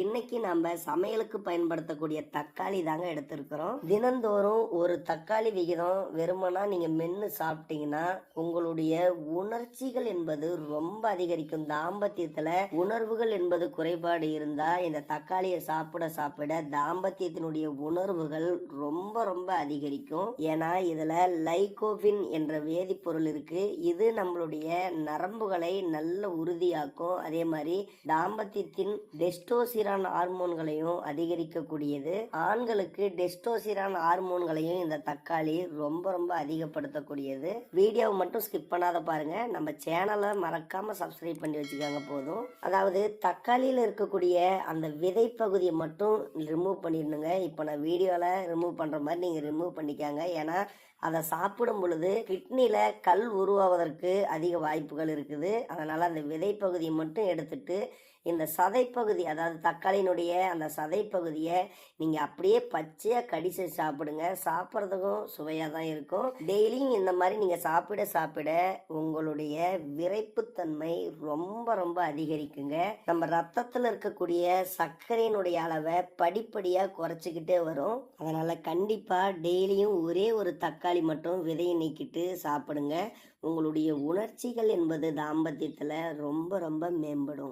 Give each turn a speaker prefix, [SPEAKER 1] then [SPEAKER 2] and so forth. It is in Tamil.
[SPEAKER 1] இன்னைக்கு நம்ம சமையலுக்கு பயன்படுத்தக்கூடிய தக்காளி தாங்க எடுத்திருக்கிறோம். தினந்தோறும் ஒரு தக்காளி விகிதம் வெறுமனா நீங்க மென்று சாப்பிட்டீங்கன்னா உங்களுடைய உணர்ச்சிகள் என்பது ரொம்ப அதிகரிக்கும். தாம்பத்தியத்துல உணர்வுகள் என்பது குறைபாடு இருந்தா இந்த தக்காளியை சாப்பிட சாப்பிட தாம்பத்தியத்தினுடைய உணர்வுகள் ரொம்ப ரொம்ப அதிகரிக்கும். ஏன்னா இதுல லைகோபின் என்ற வேதிப்பொருள் இருக்கு. இது நம்மளுடைய நரம்புகளை நல்ல உறுதியாக்கும். அதே மாதிரி தாம்பத்தியத்தின் டெஸ்டோசிரான் ஹார்மோன்களையும் அதிகரிக்கக்கூடியது. ஆண்களுக்கு டெஸ்டோசிரான் ஹார்மோன்களையும் இந்த தக்காளி ரொம்ப ரொம்ப அதிகப்படுத்தக்கூடியது. வீடியோவை மட்டும் ஸ்கிப் பண்ணாத பாருங்க. நம்ம சேனலை மறக்காம சப்ஸ்கிரைப் பண்ணி வச்சுக்கோங்க போதும். அதாவது தக்காளியில் இருக்கக்கூடிய அந்த விதை பகுதியை மட்டும் ரிமூவ் பண்ணிடணுங்க. இப்போ நான் வீடியோவில் ரிமூவ் பண்ணுற மாதிரி நீங்கள் ரிமூவ் பண்ணிக்காங்க. ஏன்னா அதை சாப்பிடும் பொழுது கிட்னியில் கல் உருவாவதற்கு அதிக வாய்ப்புகள் இருக்குது. அதனால் அந்த விதை பகுதியை மட்டும் எடுத்துட்டு இந்த சதைப்பகுதி அதாவது தக்காளியினுடைய அந்த சதைப்பகுதியை நீங்கள் அப்படியே பச்சையாக கடிச்சு சாப்பிடுங்க. சாப்பிட்றதுக்கும் சுவையாக தான் இருக்கும். டெய்லியும் இந்த மாதிரி நீங்கள் சாப்பிட சாப்பிட உங்களுடைய விரைப்புத்தன்மை ரொம்ப ரொம்ப அதிகரிக்குங்க. நம்ம ரத்தத்தில் இருக்கக்கூடிய சர்க்கரையினுடைய அளவை படிப்படியாக குறைச்சிக்கிட்டே வரும். அதனால் கண்டிப்பாக டெய்லியும் ஒரே ஒரு தக்காளி மட்டும் விதையை நீக்கிட்டு சாப்பிடுங்க. உங்களுடைய உணர்ச்சிகள் என்பது தாம்பத்தியத்தில் ரொம்ப ரொம்ப மேம்படும்.